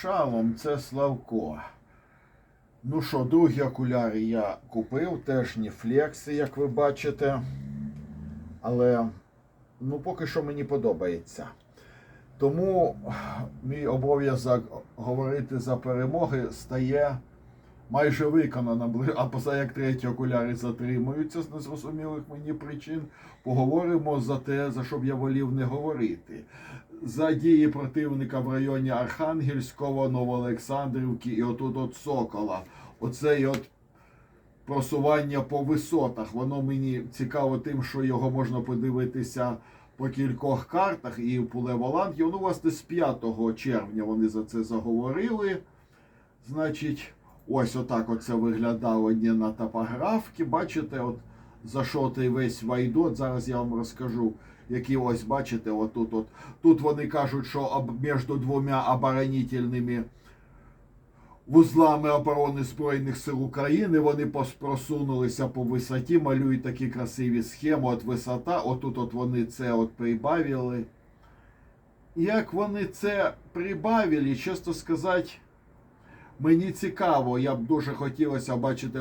Шалом, це Славко. Ну що, другі окуляри я купив, теж не флекси, як ви бачите. Але ну, поки що мені подобається. Тому мій обов'язок говорити за перемоги стає майже виконаним. А поза як треті окуляри затримуються з незрозумілих мені причин, поговоримо за те, за що б я волів не говорити. За дії противника в районі Архангельського, Новоолександрівки і отут от Сокола. Оцей от просування по висотах. Воно мені цікаво тим, що його можна подивитися по кількох картах і в Пулеволанді. Ну, власне, з 5 червня вони за це заговорили. Значить, ось отак оце виглядало не на топографці. Бачите, от зашотий весь вайдот. Зараз я вам розкажу, які ось бачите, отут от. Тут вони кажуть, що між двома оборонительними вузлами оборони Збройних сил України вони просунулися по висоті, малюють такі красиві схеми. От висота, отут от вони це от прибавили. Як вони це прибавили, чесно сказати, мені цікаво, я б дуже хотілося бачити.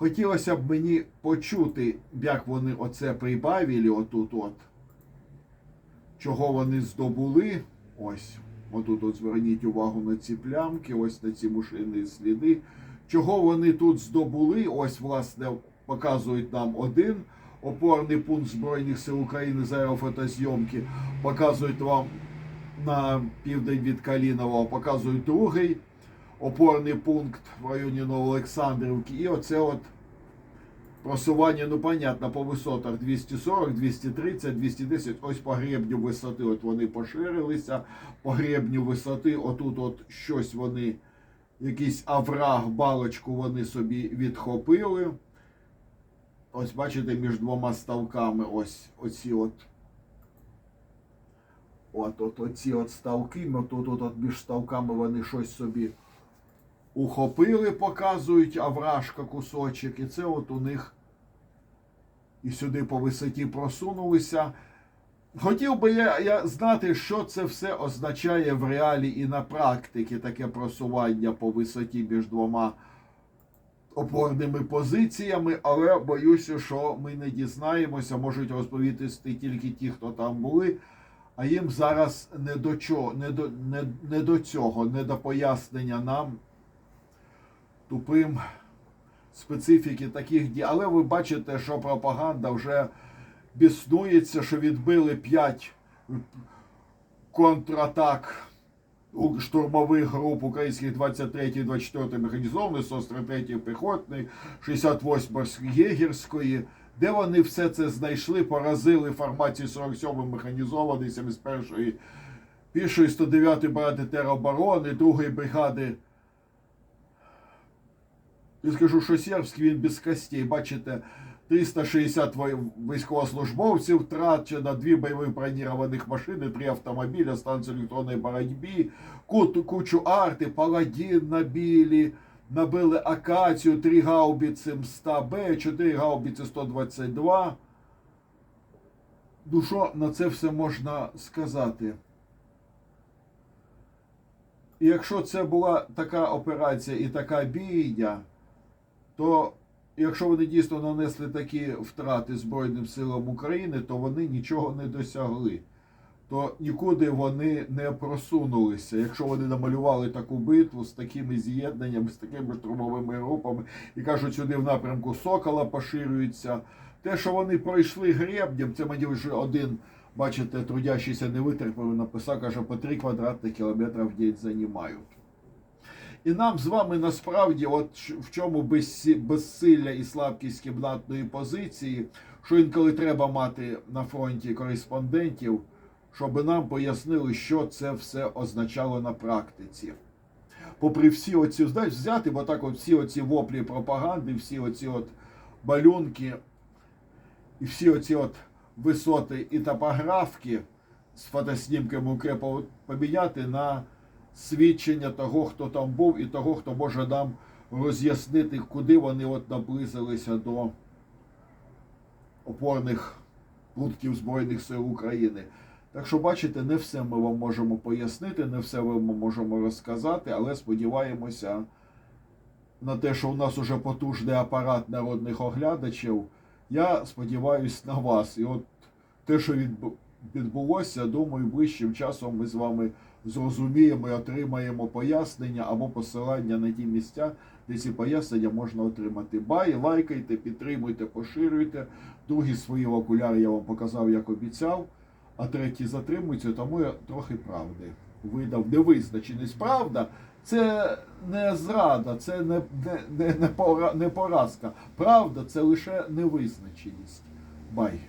Хотілося б мені почути, як вони оце прибавили отут от. Чого вони здобули. Ось. Отут от зверніть увагу на ці плямки, ось на ці мушині сліди. Чого вони тут здобули? Ось, власне, показують нам один опорний пункт Збройних сил України з аерофотозйомки. Показують вам на південь від Калінового, показують другий опорний пункт в районі Новоолександрівки. І оце от просування, ну понятно, по висотах 240, 230, 210. Ось по гребню висоти. От вони поширилися. По гребню висоти, отут от щось вони, якийсь авраг, балочку вони собі відхопили. Ось бачите, між двома ставками ось оці от. От, от оці от ставки, ну, тут от, от між ставками вони щось собі ухопили, показують, авражка кусочок, і це от у них і сюди по висоті просунулися. Хотів би я, я знати, що це все означає в реалі і на практиці таке просування по висоті між двома опорними позиціями, але боюся, що ми не дізнаємося, можуть розповісти тільки ті, хто там були. А їм зараз не до чого, не до, не, не до цього, не до пояснення нам тупим специфіки таких дій. Але ви бачите, що пропаганда вже біснується, що відбили 5 контратак у штурмових груп українських 23 24 механізованої, 43 піхотної, 68 єгерської. Де вони все це знайшли, поразили формацію 47 механізованої, 71-ї пішої 109 бригади тероборони, 2 бригади я скажу, що сербський він без костей. Бачите, 360 військовослужбовців втрачено, дві бойові бронірованих машини, три автомобіля, станцію електронної боротьби, кучу арти, паладін набили, набили акацію, три гаубиці МСТА-Б, чотири гаубиці 122. Ну що на це все можна сказати? І якщо це була така операція і така бійня, то якщо вони дійсно нанесли такі втрати Збройним силам України, то вони нічого не досягли. То нікуди вони не просунулися. Якщо вони намалювали таку битву з такими з'єднаннями, з такими штурмовими групами, і кажуть, сюди в напрямку Сокола поширюються. Те, що вони пройшли гребнем, це мені вже один, бачите, трудящийся не витерпів, написав, каже, по 3 квадратних кілометри в день займають. І нам з вами насправді, от в чому безсилля і слабкість кімнатної позиції, що інколи треба мати на фронті кореспондентів, щоб нам пояснили, що це все означало на практиці. Попри всі оці, знаєш, взяти, бо так от всі оці воплі пропаганди, всі оці от балюнки, і всі оці от висоти і топографки з фотоснімками укрепу поміняти на свідчення того, хто там був, і того, хто може нам роз'яснити, куди вони от наблизилися до опорних пунктів Збройних сил України. Так що, бачите, не все ми вам можемо пояснити, не все ми можемо розказати, але сподіваємося на те, що у нас уже потужний апарат народних оглядачів. Я сподіваюся на вас. І от те, що відбулося, думаю, ближчим часом ми з вами зрозуміємо і отримаємо пояснення або посилання на ті місця, де ці пояснення можна отримати. Бай, лайкайте, підтримуйте, поширюйте. Другі свої окуляри я вам показав, як обіцяв, а треті затримуються, тому я трохи правди видав невизначеність. Правда, це не зрада, це не, не, не, не, пора- не поразка. Правда, це лише невизначеність. Бай.